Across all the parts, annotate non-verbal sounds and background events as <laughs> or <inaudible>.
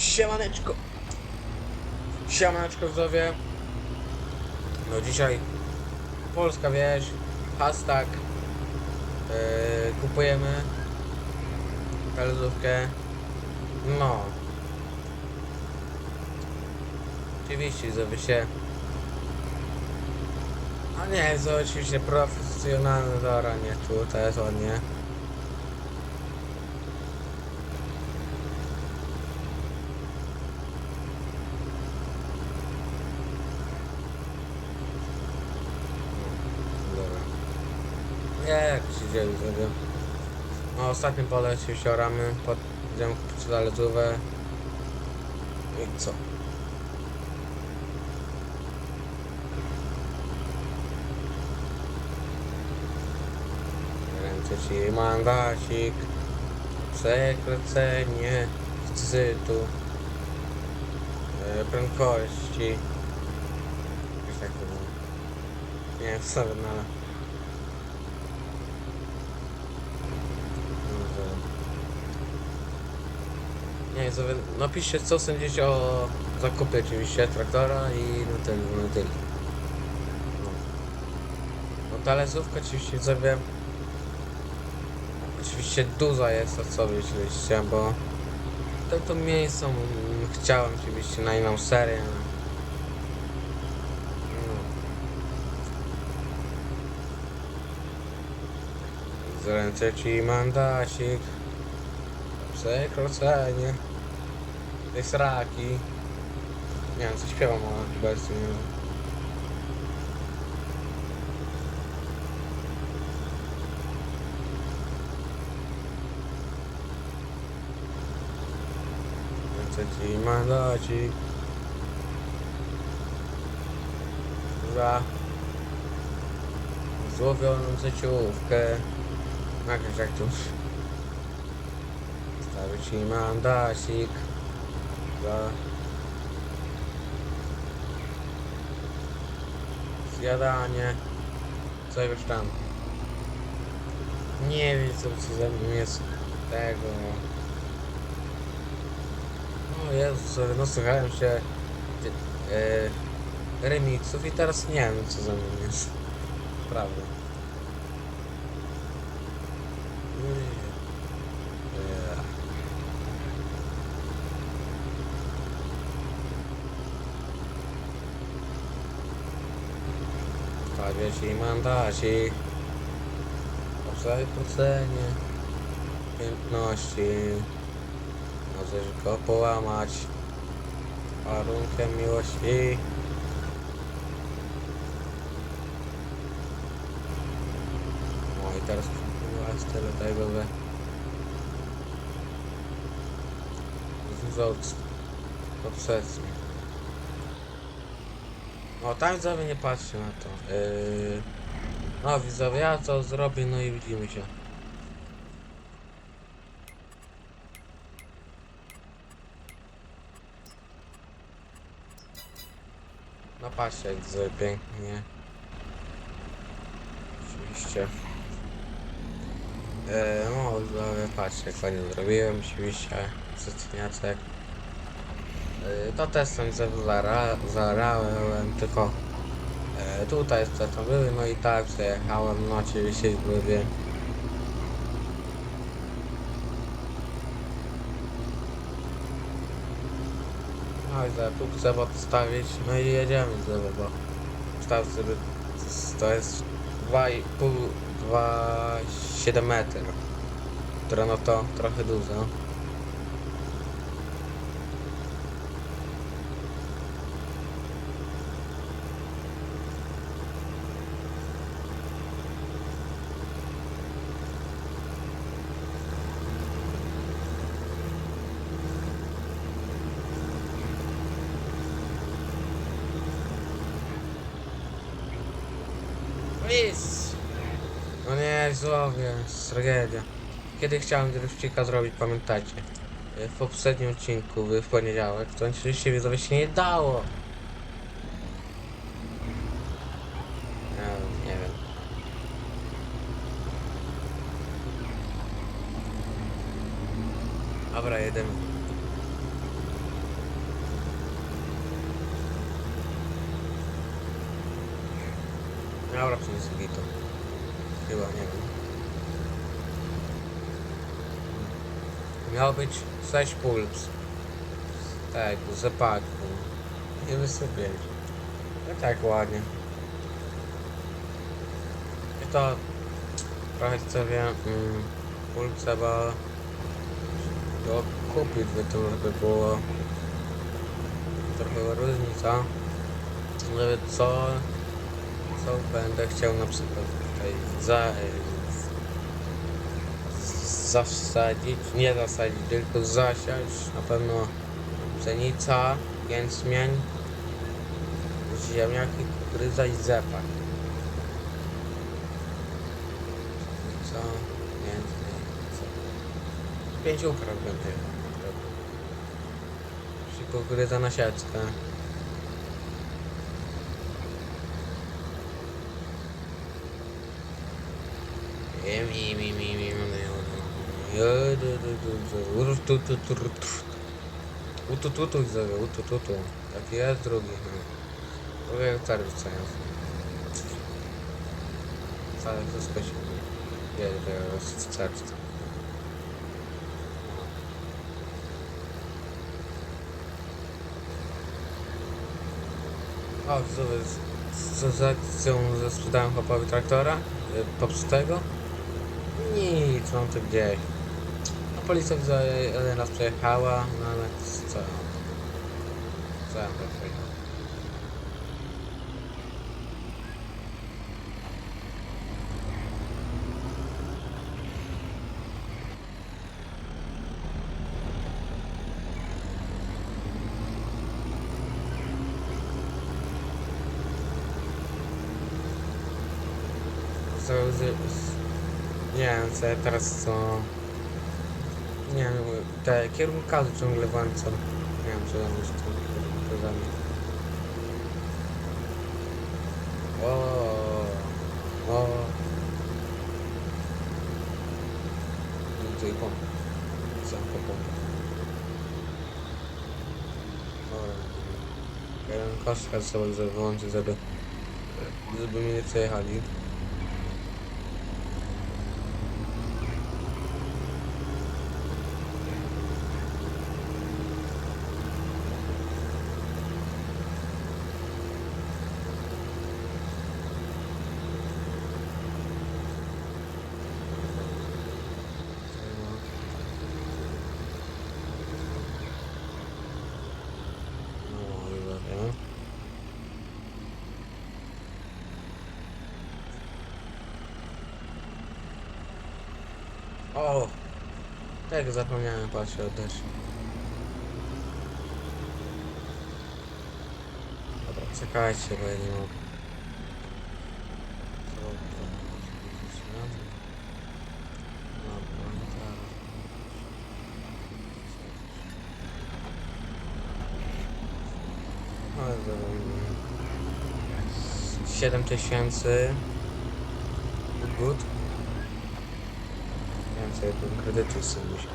Siemaneczko! Siemaneczko widzowie! No dzisiaj Polska wieś, hashtag yy, kupujemy kalzówkę no oczywiście widzowie się a nie, jest oczywiście profesjonalne zaranie tu, to jest ładnie Dobra. Nie, jak się dzieje sobie. No ostatnim pole się sioramy, pod idziemy kupić zaletówę. I co? Ręce ci mandacik, przekręcenie szczytu, e, prędkości. Jakoś tak. Nie co no ale... Wy... Napiszcie co sądzicie o zakupie oczywiście traktora i no tyle, no tyle. No. No ta lesówka oczywiście sobie... Oczywiście duża jest, to co myśliście, bo... To, to miejsce mm, chciałem oczywiście na inną serię. No. Zręczę ci mandacik. Przekroczenie. Tej sraki. Nie wiem, co śpiewam, ale chyba jest nie wiem. Zręczę ci mandacik. Za złowioną życiówkę. Nagrać jak tu. Stawię ci mandacik. Zjadanie. Co już tam. Nie wiem co, co ze mną jest tego. No Jezus, no słuchałem się e, remixów i teraz nie wiem co ze mną jest. Prawda. Ci mandacik o przekrócenie piętności. Możesz go połamać warunkiem miłości. O i teraz jest tyle tego, że dużo obsesji. O, tam widzowie nie patrzcie na to. Yy... No widzowie, ja to zrobię, no i widzimy się. No patrzcie, jak widzowie pięknie. Oczywiście. Eee, no widzowie, patrzcie, jak fajnie zrobiłem, oczywiście. Cytniaczek. Yy, To też sam zara, zarałem, tylko e, tutaj wcześniej były, no i tak przejechałem, no oczywiście były. No i za tu chcę podstawić, no i jedziemy sobie, bo staw sobie, to jest 2,5, 2,7 metry, które no to trochę dużo. Nic! No nie, złowie, tragedia. Kiedy chciałem drifcika zrobić, pamiętajcie? W poprzednim odcinku, w poniedziałek, to oczywiście widzowie się nie dało. Ja nie wiem. Dobra, jedziemy. Dobra, przyniosę gitu. Chyba, nie wiem. Miało być 6 puls. Tak, z zapaku. I wysypieć. No tak ładnie. I to trochę sobie mm, pulce, bo to kupić by to by było trochę różnica. Żeby co, co będę chciał na przykład tutaj za, zasadzić, nie zasadzić, tylko zasiać na pewno pszenica, jęczmień, ziemniaki, kukurydza i zepak. Co? Jęczmień. Pięć upraw będzie. Kukurydza na sieczkę. Mi, mi, mi, mi, mi, mi, Utututu widzowie, utututu. Taki jest drugi. no. Drugi czerwca jest. Wcale wszystko się nie dzieje teraz w czerwcu. O, widzowie, z- z- z akcją ze sprzedałem chłopowi traktora y, popsutego. Nic, mam to gdzieś. No policja widzę, jeden raz przejechała, no ale co? Co ja tam przejechał? Nie wiem, co teraz co... Nie wiem, te kierunkazy ciągle włączą. Nie wiem, co tam jest kierunkazami. O, o. I pompę. Sam po pompę. Dobra. Kierunkowska trzeba sobie wyłączyć, żeby... żeby mnie nie przejechali. No, i dobra. O! Tak, zapomniałem patrzeć oddać. Dobra, czekajcie, bo ja nie mogę. 7 tysięcy. Good. Więcej tu kredytu sobie musiał.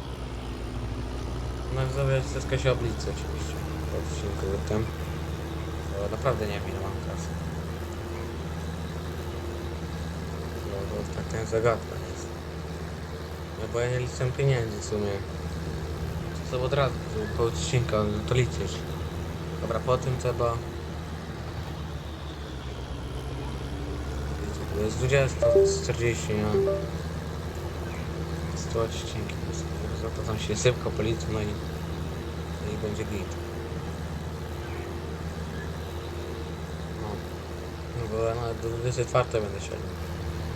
No sobie wszystko się obliczy oczywiście. Po odcinku tym. To naprawdę nie wiem ile mam kasy. No to taka zagadka jest. No bo ja nie liczę pieniędzy w sumie. To sobie od razu po odcinku to liczysz. Dobra, po tym trzeba... To jest 20, 40, no. 100 odcinki. Za to tam się sypka policja, no i, no i będzie git. No. No bo ja nawet do 24 będę siedział.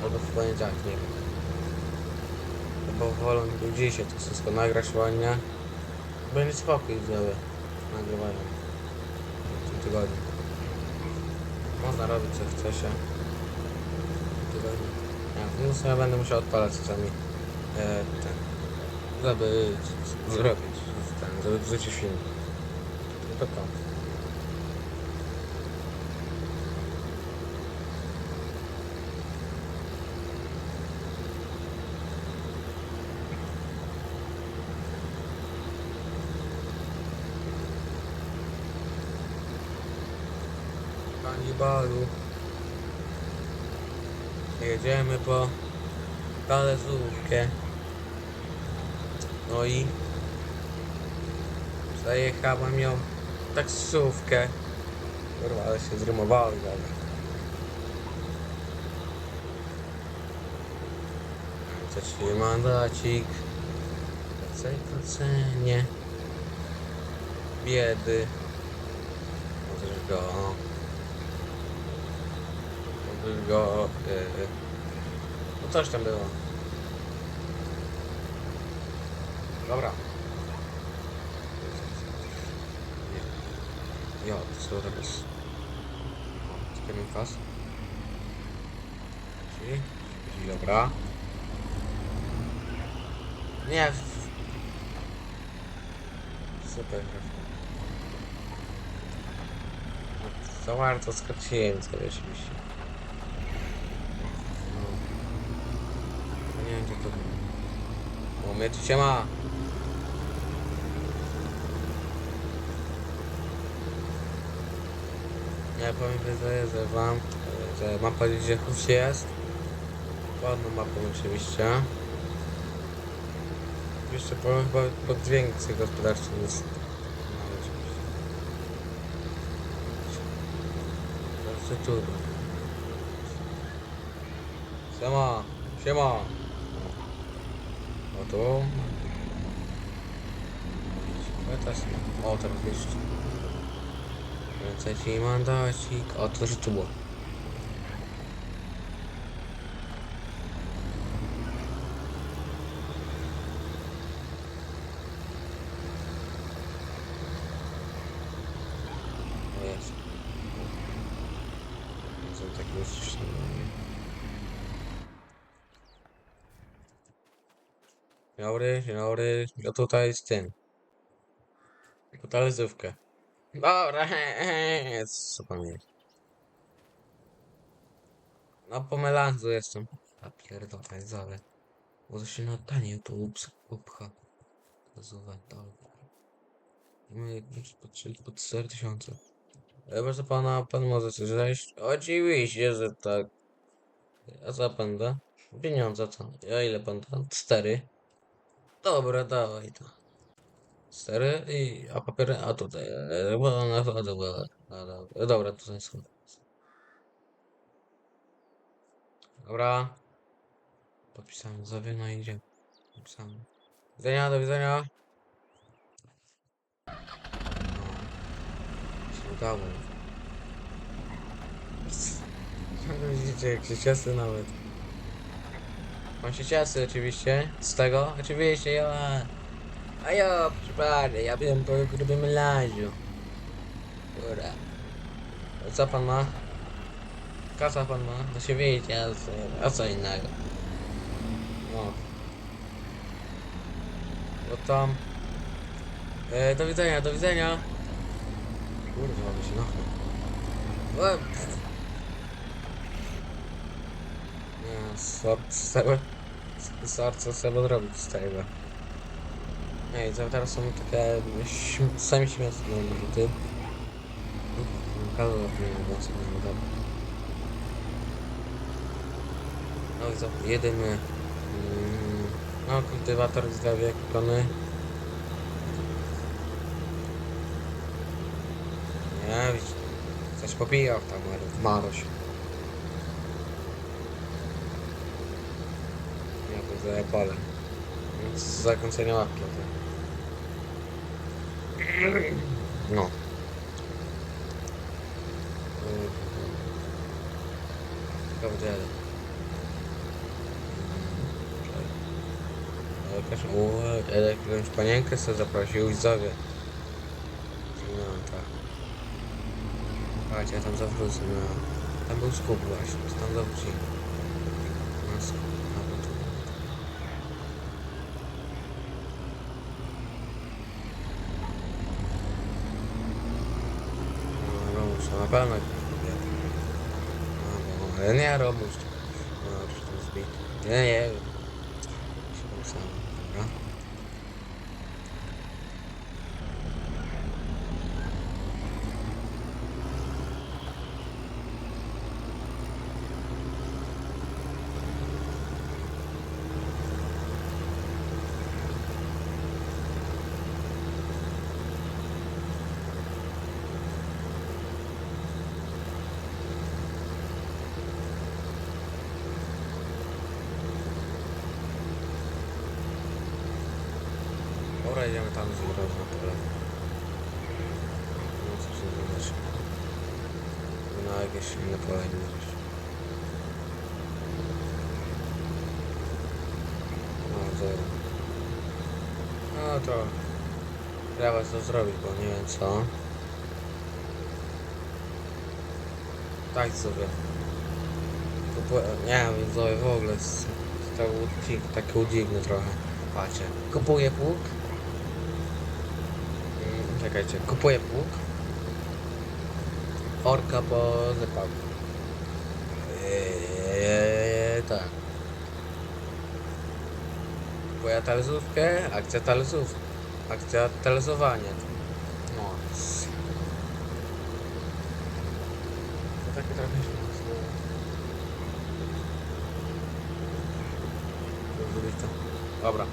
Albo w poniedziałek, nie wiem. Bo wolę dzisiaj to wszystko nagrać ładnie. Będzie spokój widzowie. Nagrywają. W tym tygodniu. Można robić co chce się. W tym tygodniu. Ja, no ja będę musiał odpalać czasami ten, żeby z- zrobić ten, żeby wrzucić film. To to. Kanibalu. Jedziemy po Kalezówkę. No i zajechałem ją taksówkę. Kurwa, ale się zrymowało dalej. Coś ci mandacik. Więcej procenie. Biedy. Możesz go... Możesz go... Yy, no coś tam było. Dobra. Ja, co robisz? Czyli dobra. Nie. Super. Za bardzo skraciłem sobie oczywiście. No. No Nie wiem gdzie to było. Się ma. Ja powiem wydaje, że wam, że mapa gdzie Hus jest. Ładną mapą oczywiście. Jeszcze po, chyba pod więcej gospodarczy jest. Bardzo trudno. Siema, siema. O tu. Teraz, o teraz jeszcze. Kręcę ci mandacik. O, to że tu było. Dzień dobry, dzień dobry. Ja tutaj z tym. Totalizówkę. Dobra, co pan jest? No po melanżu jestem. A pierdolę, zale. Bo to się na tanie tu upcha. Zowę, dobra. I my patrzyli pod 4000. E, proszę pana, pan może coś zejść? Oczywiście, że tak. A co pan da? Pieniądze co? A ile pan da? Cztery. Dobra, dawaj to. Cztery i... a papiery? A tutaj. e, dobra. Tutaj są. Dobra. Podpisałem zawie, no idzie. Podpisałem. Do widzenia, do widzenia. No. Się udało. <laughs> Widzicie, jak się cieszy nawet. On się cieszy oczywiście. Z tego? Oczywiście, ja. A ja, przepraszam, ja byłem po grubym laziu. Dobra. A Co pan ma? Kasa pan ma? To się wiedzie, a co, a co innego. No. No tam. E, do widzenia, do widzenia. Kurwa, by się nachał. Pff. Nie. Sort <laughs> co trzeba zrobić z tego. Ej, teraz są takie sami śmieszne rzuty. Nie wiem, co nie dobra. No i co, jedymy. Mm, no, kultywator zdrowie kupiony. Nie, widzisz, coś popijał tam, ale Maroś. Ja to za Więc zakończenie łapki. to. No. Jakaś o, jakąś panienkę sobie zaprosił i zowie. No tak. Patrz, ja tam zawrócę, no. Tam był skup właśnie, tam zawróciłem. No, skup, a bo tu. No, Romuś, to na pewno nie No, bo, ale nie Romuś. No, już to zbity. Nie, nie. Się sam, dobra. pojedziemy tam z drodze na pole. No co się zobaczy. Na jakieś inne pole nie gdzieś. No zero. No to trzeba to zrobić, bo nie wiem co. Tak sobie. Nie wiem, sobie w ogóle to udzik, taki udziwny trochę. Patrzcie, kupuję pług. Mm, Czekajcie, kupuję pług. Orka po zepaku. Eee, tak. Kupuję talezówkę, akcja talezów. Akcja talezowania. No. To takie trochę to. Dobra.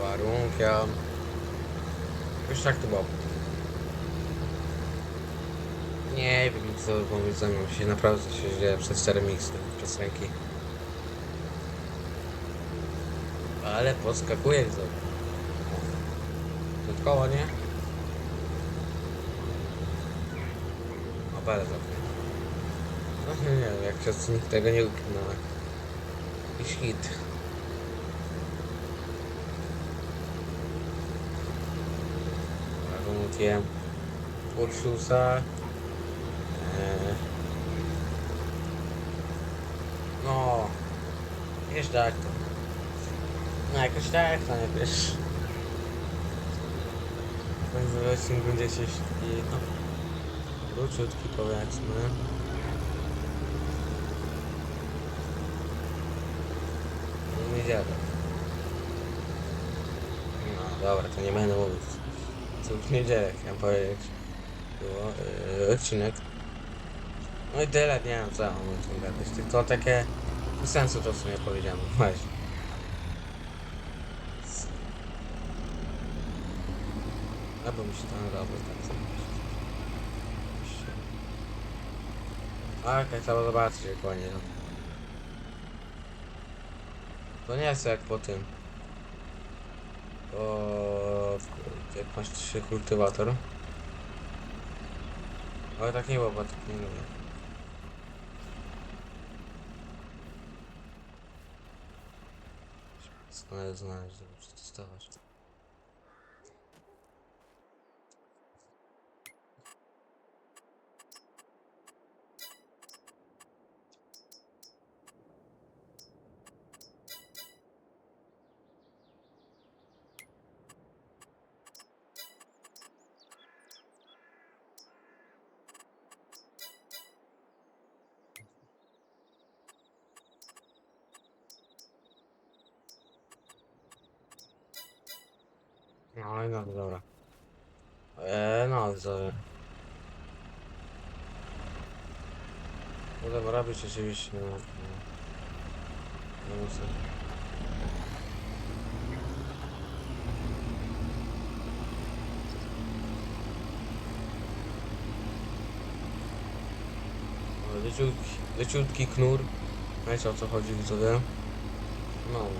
Warunkiem. Tak to było. Nie wiem co mówić ze mną się naprawdę się dzieje przez cztery miksy, ręki. Ale podskakuje widzę. Przed koło, nie? O, zapnie. No nie wiem, jak się nikt tego nie uknął. Jakiś hit. Warunkiem. Ursusa. Eee. No. Wiesz tak to. No jakoś tak, no nie wiesz. Więc właśnie będzie się śpi, no. Króciutki powiedzmy. Nie działa. No dobra, to nie będę mówić. Co w niedzielę chciałem powiedzieć. Było yy, odcinek. No i tyle, nie wiem co o tym gadać. Tylko takie bez sensu to w sumie powiedziałem. Właśnie. Albo mi się to nadało tak sobie. A, jak trzeba zobaczyć jak ładnie. no. To nie jest jak po tym. O, jak masz trzy kultywator. Ale tak nie było, tak nie lubię. Znaleźć, znaleźć, żeby przetestować. No i no, dobra. Eee, no, widzowie. Możemy robić oczywiście, no. no. No muszę. O, Leciutki, leciutki knur. Wiecie o co chodzi widzowie? No.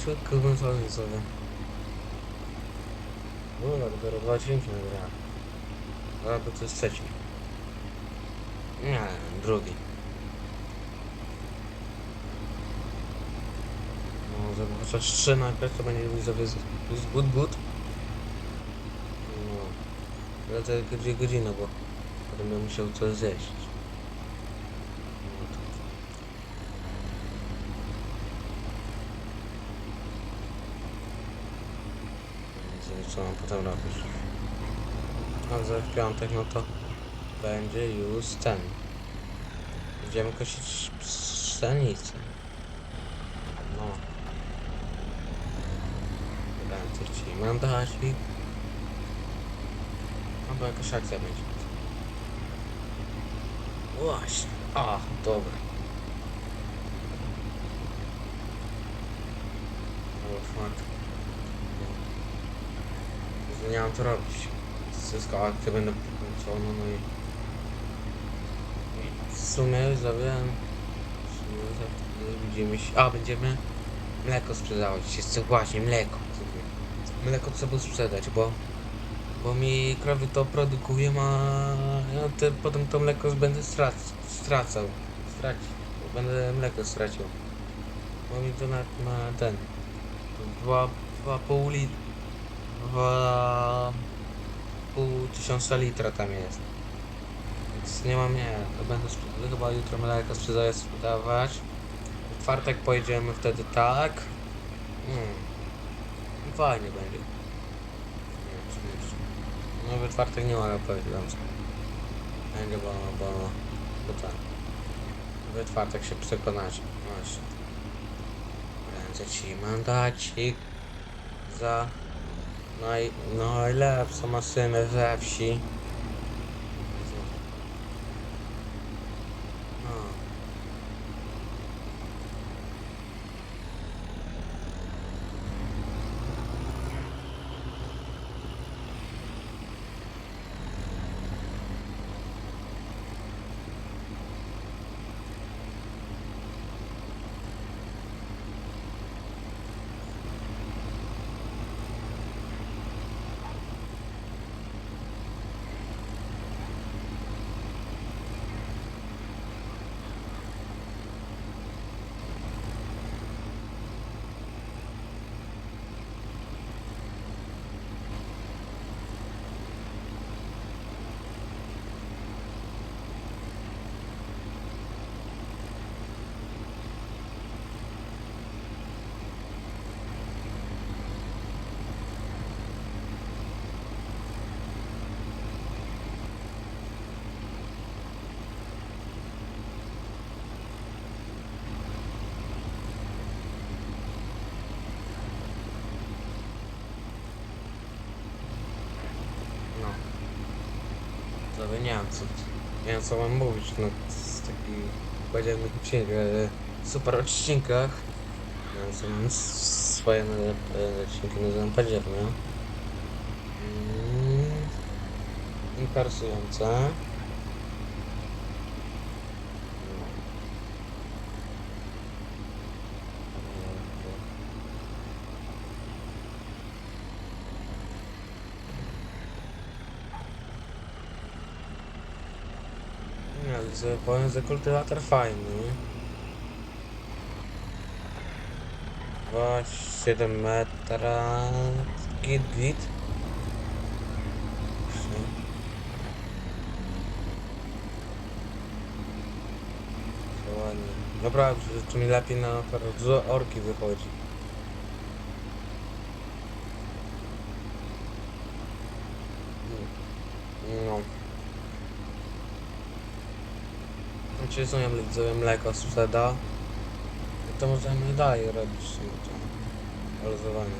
Leciutko włączony sobie. No, dopiero dwa odcinki nagrałem. Albo to jest trzeci. Nie, drugi. No, żeby chociaż trzy najpierw to będzie mój sobie z but but. No. Ale to dwie godziny, bo będę musiał coś zjeść. No to. I co mam potem robić. A za w piątek, no to będzie już ten. Będziemy kosić pszenicę. No. Ręce ci mandacik. Albo jakaś akcja będzie. Właśnie. A, dobra. O, fuck. Nie mam co robić. Wszystko akcje będę pokończone, no i... i w sumie za- Widzimy się... A, będziemy mleko sprzedawać. Jest właśnie mleko. Mleko trzeba sprzedać, bo... Bo mi krowy to produkują, a ja te, potem to mleko będę strac, stracał. Stracił. Będę mleko stracił. Bo mi to na, na ten... Dwa, dwa pół litra... Dwa... Pół tysiąca litra tam jest. Więc nie mam, nie. To będę. Chyba jutro mleko sprzedaję sprzedawać. W czwartek pojedziemy wtedy tak. Hmm. Fajnie będzie. No we czwartek nie mogę powiedzieć wam. Będzie, bo, bo, bo tak. We czwartek się przekonacie. Właśnie. Ręce ci mandacik za No i, no i lepsze maszyny ze She. Nie wiem co, nie wiem co mam mówić, no z takich powiedziałbym super odcinkach. Co mam swoje e, odcinki nazywam październie. Mm, interesujące. No. Nie, ale że powiem, że kultywator fajny. Właśnie 7 metra. Git, git. Że to mi lepiej na orki wychodzi. No. Są widzowie mleko sprzeda. To możemy dalej robić no to lozowanie.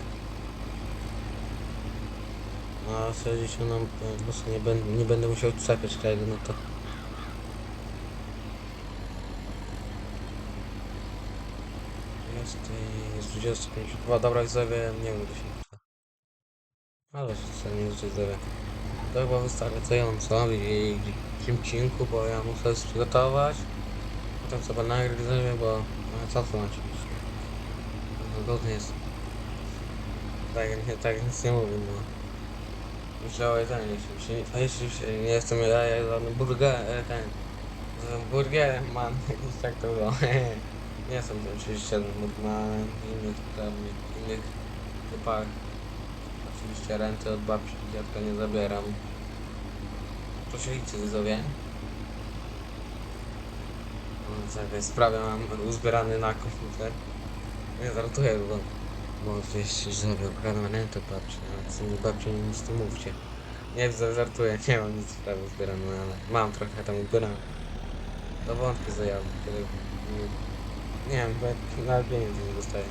A w zasadzie się nam po prostu nie będę, nie będę musiał czepiać tego, no to jest, jest 252, dobra widzowie, nie wiem gdzie się pisze. Ale co nie jest widzowie. To chyba wystarczająco w jej odcinku, bo ja muszę przygotować. Potem sobie widzowie, bo no, co to macie być? Wygodnie jest. Tak, nie, tak nic nie mówię, no. Musiałeś ten, jeśli się, a jeśli się, nie jestem ja, ja żadnym burger, e, ten, z burgerem man, jakiś <laughs> tak to było. <laughs> nie jestem to oczywiście burgermanem, innych tam, innych typach. Oczywiście renty od babci dziadka nie zabieram. Proszę liczyć widzowie. No, Sobie sprawę mam uzbierany na komputer. Nie żartuję, bo Bo gdzieś zrobił permanentę babci, ale co mi babci nic nie mówcie. Nie wiem, żartuję, nie mam nic sprawy zbierane, ale mam trochę tam ubierane. To wątpię zajawy, kiedy... Nie wiem, bo jak nawet pieniędzy nie dostaję.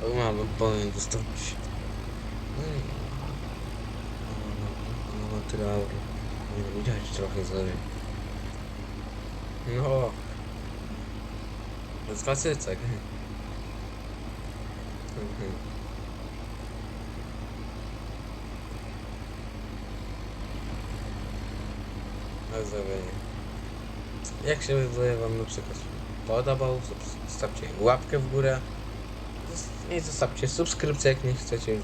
To mam, powinien dostąpić. No i... No, Nie widać trochę zrobię. No. To jest klasyczek. Zrobienie. Jak się wydaje wam na przykład podobał, zostawcie łapkę w górę. I zostawcie subskrypcję, jak nie chcecie.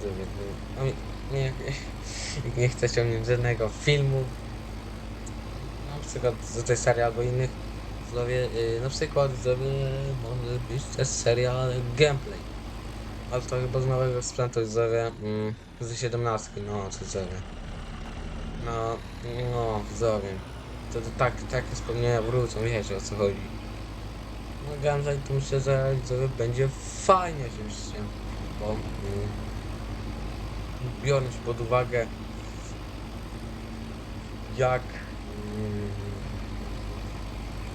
No, nie, <laughs> nie, nie chcecie mieć żadnego filmu. Przykład z tej serii albo innych. Widzowie, yy, na przykład widzowie może być też serial gameplay. Ale to chyba z nowego sprzętu widzowie. Mm, z 17, no co widzowie. No, no widzowie. To, to tak, takie wspomnienia wrócą, wiecie o co chodzi. No gameplay to myślę, że widzowie będzie fajnie oczywiście. Bo mm, biorąc pod uwagę jak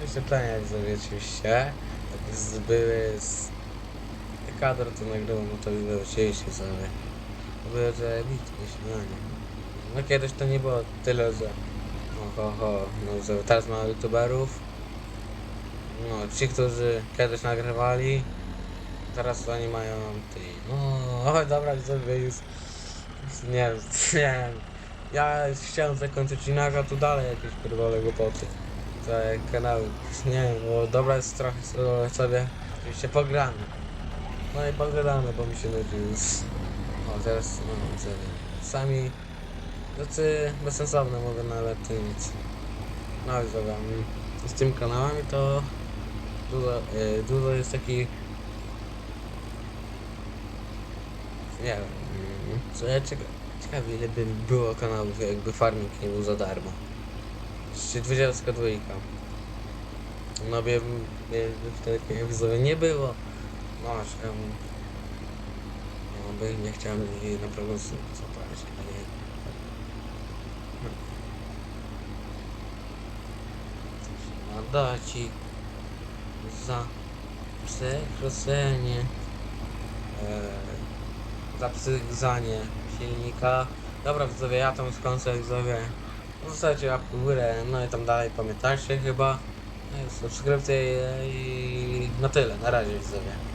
wyświetlenia widzowie oczywiście jak z, były z kadr to nagrywam, no to widzowie oczywiście sobie. Były bitki śmianie no kiedyś to nie było tyle, że ho ho ho, no że teraz mamy youtuberów. No ci, którzy kiedyś nagrywali teraz oni mają ty no oj dobra widzowie już nie wiem, <laughs> nie wiem ja chciałem zakończyć inaczej, a tu dalej jakieś pierdolę głupoty te kanały. Nie wiem, bo dobra jest trochę so- sobie. Oczywiście pogramy. No i pogadamy, bo mi się nudzi już. O, teraz no sobie. Sami tacy bezsensowne mówię, no ale to nic. No i zobacz, z tym kanałami to dużo, y, dużo jest takich nie wiem, mm, co ja cieka ciekawie ile by było kanałów jakby farming nie był za darmo. Jeszcze 22. No wiem, wiem, wtedy widzowie nie było. No, się, no by nie chciałem jej naprawdę zabrać, ale no. Nada ci za przekroczenie e, za silnika. Dobra widzowie, ja tam skończę widzowie. Zostawcie łapkę w górę, no i tam dalej pamiętajcie chyba. No subskrypcje i na tyle, na razie widzowie.